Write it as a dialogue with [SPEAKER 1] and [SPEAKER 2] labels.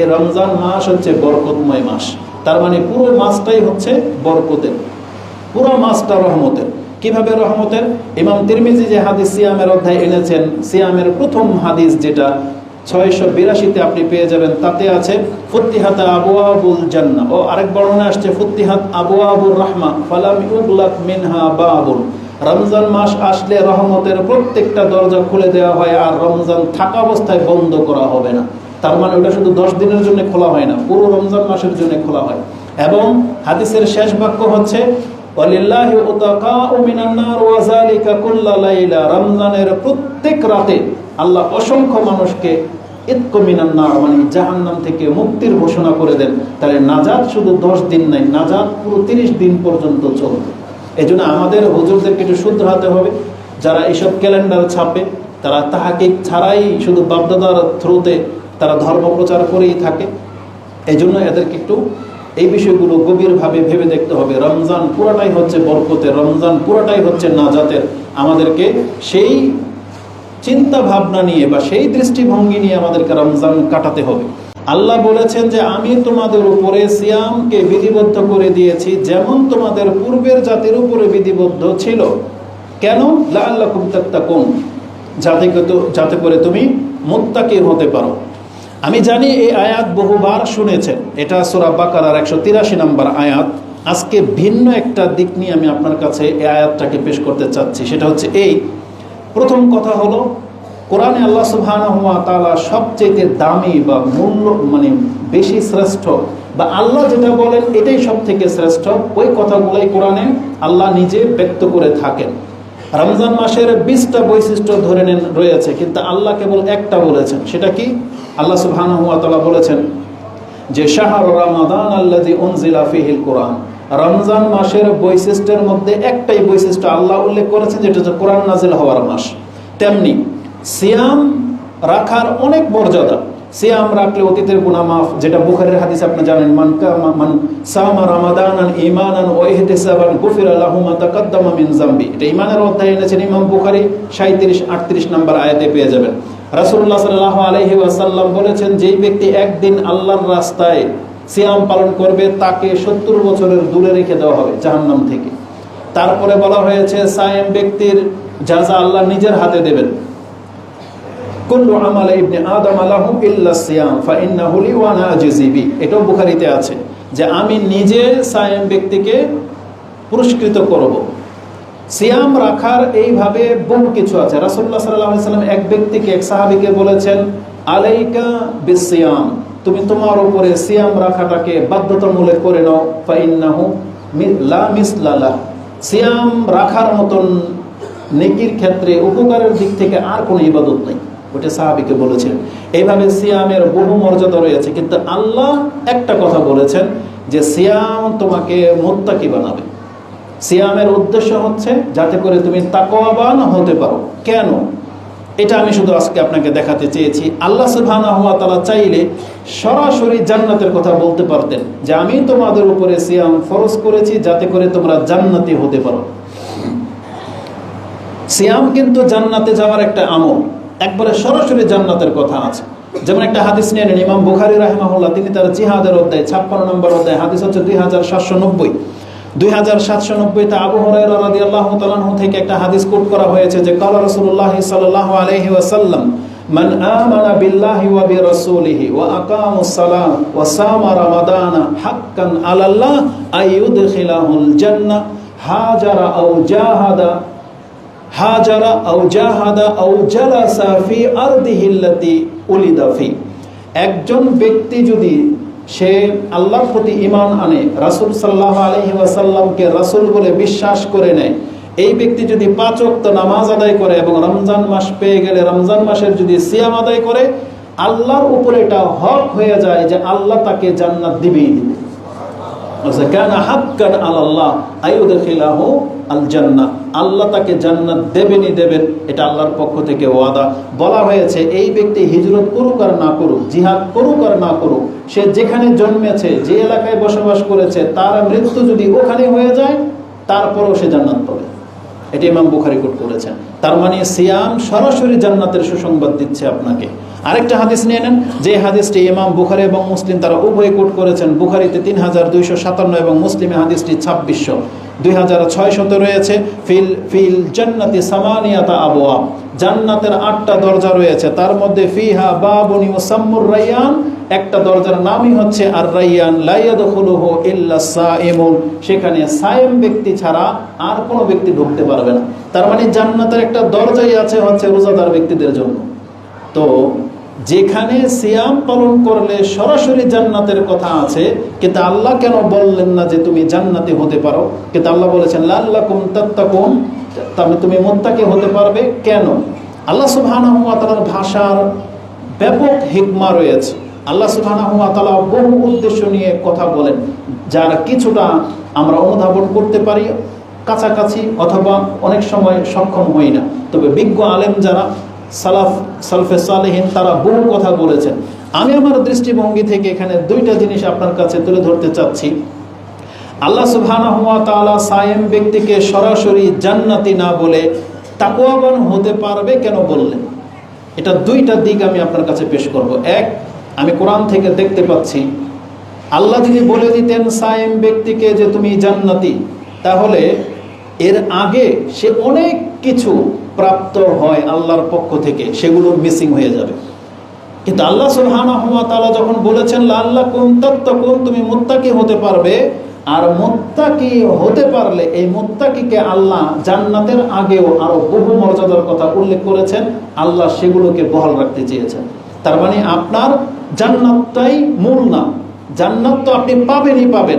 [SPEAKER 1] এই রমজান মাস হচ্ছে বরকতময় মাস। তার মানে পুরো মাসটাই হচ্ছে বরকতের। পুরো মাসটা রহমতের। কীভাবে রহমতের? ইমাম তিরমিজি যে হাদিস সিয়ামের অধ্যায় এনেছেন, সিয়ামের প্রথম হাদিস যেটা ছয়শো বিরাশিতে আপনি পেয়ে যাবেন, তাতে আছে, ফুত্তিহাত আবু আবুল জান্না ও আরেক বর্ণনা আসছে, ফুত্তিহাত আবু আবুর রহমা, ফালাম ইউগলাক মিনহা বাবুল রমজান মাস আসলে রহমতের প্রত্যেকটা দরজা খুলে দেওয়া হয়, আর রমজান থাকা অবস্থায় বন্ধ করা হবে না। তার মানে ওটা শুধু দশ দিনের জন্য খোলা হয় না, পুরো রমজান মাসের জন্য খোলা হয়। এবং হাদিসের শেষ বাক্য হচ্ছে রমজানের প্রত্যেক রাতে আল্লাহ অসংখ্য মানুষকে মানে জাহান্নাম থেকে মুক্তির ঘোষণা করে দেন। তাহলে নাজাত শুধু দশ দিন নাই, নাজাত পুরো তিরিশ দিন পর্যন্ত চলবে। এই জন্য আমাদের হুজুরদেরকে একটু শুধরাতে হবে। যারা এইসব ক্যালেন্ডার ছাপে, তারা তাহাকে ছাড়াই শুধু বাপদাদার থ্রুতে তারা ধর্ম প্রচার করেই থাকে। এই জন্য এদেরকে একটু এই বিষয়গুলো গভীরভাবে ভেবে দেখতে হবে। রমজান পুরাটাই হচ্ছে বরকতের রমজান পুরাটাই হচ্ছে নাজাতের। আমাদেরকে সেই চিন্তা ভাবনা নিয়ে বা সেই দৃষ্টিভঙ্গি নিয়ে আমাদেরকে রমজান কাটাতে হবে। আল্লাহ বলেছেন যে, আমি তোমাদের উপরে সিয়ামকে বিধিবদ্ধ করে দিয়েছি, যেমন তোমাদের পূর্বের জাতির উপরে বিধিবদ্ধ ছিল। কেন? লাল্লাকুম তাত্তাকুন। যাতে করে- যাতে করে তুমি মুত্তাকি হতে পারো। আমি জানি এই আয়াত বহুবার শুনেছেন। এটা সোরা বাকারার একশো তিরাশি নম্বর আয়াত। আজকে ভিন্ন একটা দিক নিয়ে আমি আপনার কাছে এই আয়াতটাকে পেশ করতে চাচ্ছি। সেটা হচ্ছে এই। প্রথম কথা হলো, কোরআনে আল্লাহ সুবহানাহু ওয়া তাআলা সবচেয়ে দামি বা মূল্য মানে বেশি শ্রেষ্ঠ বা আল্লাহ যেটা বলেন এটাই সব থেকে শ্রেষ্ঠ, ওই কথাগুলোই কোরআনে আল্লাহ নিজে ব্যক্ত করে থাকেন। রমজান মাসের বিশটা বৈশিষ্ট্য ধরে নেন, রয়েছে, কিন্তু আল্লাহ কেবল একটা বলেছেন। সেটা কি? আল্লাহ সুবহানাহু ওয়া তাআলা বলেছেন যে, শাহর রমাদান আল্লাজি উনজিলা ফিহিল কোরআন। রমজান মাসের বৈশিষ্ট্যের মধ্যে একটাই বৈশিষ্ট্য আল্লাহ উল্লেখ করেছেন, যেটা হচ্ছে কোরআন নাজিল হওয়ার মাস। তেমনি সিয়াম রাখার অনেক মর্যাদা। সিয়াম রাখলে অতীতের গুনাহ মাফ, যেটা বুখারীর হাদিস আপনি জানেন, মান কামা মান সামা রামাদানান ঈমানান ওয়া ইহতিসাবান গুফিরা লাহু মা তাকাদ্দামা মিন যামবি। এটা ঈমানের অধ্যায়ে এনেছেন ইমাম বুখারী 37 38 নম্বর আয়াতে পেয়ে যাবেন। রাসূলুল্লাহ সাল্লাল্লাহু আলাইহি ওয়াসাল্লাম বলেছেন, যেই ব্যক্তি একদিন আল্লাহর রাস্তায় সিয়াম পালন করবে, তাকে 70 বছরের দূরে রেখে দেওয়া হবে, জাহান্নাম থেকে। তারপরে বলা হয়েছে, সায়েম ব্যক্তির যাজা আল্লাহ নিজের হাতে দেবেন কুল্লু আমাল ইবনে আদম আলাহু ইল্লা সিয়াম ফা ইন্নাহু লি ওয়া আনা আজজি বি। এটাও বুখারীতে আছে যে আমি নিজে সায়েম ব্যক্তিকে পুরস্কৃত করব। সিয়াম রাখার এইভাবে বহু কিছু আছে। রাসূলুল্লাহ সাল্লাল্লাহু আলাইহি সাল্লাম এক ব্যক্তিকে, এক সাহাবীকে বলেছেন, আলাইকা বিসিয়াম, তুমি তোমার উপরে সিয়াম রাখাটাকে বাধ্যতামূলক করে নাও ফা ইন্নাহু মি- লা মিসলালা সিয়াম রাখার মতন নেকির ক্ষেত্রে উপকারের দিক থেকে আর কোনো ইবাদত নেই। ওটা সাহাবিকে বলেছেন। এইভাবে সিয়ামের বহু মর্যাদা রয়েছে, কিন্তু আল্লাহ একটা কথা বলেছেন যে সিয়াম তোমাকে মোত্তাকি বানাবে। সিয়ামের উদ্দেশ্য হচ্ছে যাতে করে তুমি তাকওয়াবান হতে পারো। কেন? এটা আমি শুধু আজকে আপনাকে দেখাতে চেয়েছি। আল্লাহ সুবহানাহু ওয়া তাআলা চাইলে সরাসরি জান্নাতের কথা বলতে পারতেন যে আমি তোমাদের উপরে সিয়াম ফরজ করেছি যাতে করে তোমরা জান্নাতি হতে পারো। সিয়াম কিন্তু জান্নাতে যাওয়ার একটা আমল। একবারে সরাসরি জান্নাতের কথা আছে। যেমন একটা হাদিস নিয়ে নেন, ইমাম বুখারি রাহমাহুল্লাহ, তিনি তার জিহাদের অধ্যায়, ছাপ্পান্ন নম্বর অধ্যায়, হাদিস হচ্ছে দুই হাজার সাতশো নব্বই। দুই হাজার সাতশো নব্বইতে আবু হরাইরা রাদিয়াল্লাহু তাআলাহু থেকে একটা হাদিস কোট করা হয়েছে যে, কালা রাসূলুল্লাহ সাল্লাল্লাহু আলাইহি ওয়াসাল্লাম আমানা বিল্লাহি ওয়া বিরাসূলিহি ওয়া আকামুস সালাম ওয়া সামা রামাদানা হাক্কান আলাল্লাহ আইয়ুদখিলাহুল জান্নাহ, হাজারা আও জাহাদা হাজারা আও জাহাদা আও জালাসা ফি আরদিহিল্লাতি একজন ব্যক্তি যদি সে আল্লাহর প্রতি ইমান আনে, রাসূল সাল্লাহ আলাইহি ওয়াসাল্লামকে রাসূল বলে বিশ্বাস করে নেয়, এই ব্যক্তি যদি পাঁচ নামাজ আদায় করে এবং রমজান মাস পেয়ে গেলে রমজান মাসের যদি সিয়াম আদায় করে, আল্লাহর উপরে এটা হক হয়ে যায় যে আল্লাহ তাকে জান্নাত দিবেই দিবে। কানা হাক্কান আলাল্লাহ আইয়ুদখিলাহু আল জান্নাহ আল্লাহ তাকে জান্নাত দেবেনই দেবেন, এটা আল্লাহর পক্ষ থেকে ওয়াদা। বলা হয়েছে, এই ব্যক্তি হিজরত করুক আর না করুক, জিহাদ করুক আর না করুক, সে যেখানে জন্মেছে, যে এলাকায় বসবাস করেছে, তার মৃত্যু যদি ওখানে হয়ে যায়, তারপরেও সে জান্নাত পাবে। এটি ইমাম বুখারি কোট করেছেন। তার মানে সিয়াম সরাসরি জান্নাতের সুসংবাদ দিচ্ছে আপনাকে। আরেকটা হাদিস নিয়ে নেন, যে হাদিসটি ইমাম বুখারি এবং মুসলিম তারা উভয় কোট করেছেন। বুখারিতে তিন হাজার দুইশো সাতান্ন এবং মুসলিমে হাদিসটি ছাব্বিশশো। দুই হাজার ছয়শত রয়েছে, ফিল ফিল জান্নাতি সামানিয়াতা আবওয়া জান্নাতের আটটা দরজা রয়েছে, তার মধ্যে ফিহা বাবুনি সাম্মুর রাইয়ান, একটা দরজার নামই হচ্ছে আর রাইয়ান লাইয়াদখুলুহু ইল্লা সাইমুন সেখানে সায়েম ব্যক্তি ছাড়া আর কোনো ব্যক্তি ঢুকতে পারবে না। তার মানে জান্নাতের একটা দরজাই আছে হচ্ছে রোজাদার ব্যক্তিদের জন্য। তো যেখানে সিয়াম পালন করলে সরাসরি জান্নাতের কথা আছে, কিন্তু আল্লাহ কেন বললেন না যে তুমি জান্নাতি হতে পারো? কিন্তু আল্লাহ বলেছেন লাল্লাকুম তাত্তাকুম তবে তুমি মোত্তাকি হতে পারবে। কেন? আল্লাহ সুবহানাহু ওয়া ভাষার ব্যাপক হিকমা রয়েছে। আল্লাহ সুবহানাহু ওয়া বহু উদ্দেশ্য নিয়ে কথা বলেন, যার কিছুটা আমরা অনুধাবন করতে পারি কাছাকাছি, অথবা অনেক সময় সক্ষম হই না। তবে বিজ্ঞ আলেম যারা সালাফ, সালফে সালেহীন তারা বহু কথা বলেছেন। আমি আমার দৃষ্টিভঙ্গি থেকে এখানে দুইটা জিনিস আপনার কাছে তুলে ধরতে চাচ্ছি। আল্লাহ সুবহানাহু ওয়া তাআলা সায়েম ব্যক্তিকে সরাসরি জান্নাতি না বলে তাকওয়াবান হতে পারবে কেন বললেন? এটা দুইটা দিক আমি আপনার কাছে পেশ করব। এক, আমি কোরআন থেকে দেখতে পাচ্ছি, আল্লাহ যদি বলে দিতেন সায়েম ব্যক্তিকে যে তুমি জান্নাতি। তাহলে এর আগে সে অনেক কিছু প্রাপ্ত হয় আল্লাহর পক্ষ থেকে, সেগুলো মিসিং হয়ে যাবে। কিন্তু আল্লাহ সুবহানাহু ওয়া তাআলা যখন বলেছেন আল্লাহ কুম তাত্তাকুন, তুমি মুত্তাকি হতে পারবে, আর মুত্তাকি হতে পারলে এই মুত্তাকিকে আল্লাহ জান্নাতের আগেও আরও বহু মর্যাদার কথা উল্লেখ করেছেন, আল্লাহ সেগুলোকে বহাল রাখতে চেয়েছেন। তার মানে আপনার জান্নাতটাই মূল না। জান্নাত তো আপনি পাবেনই পাবেন।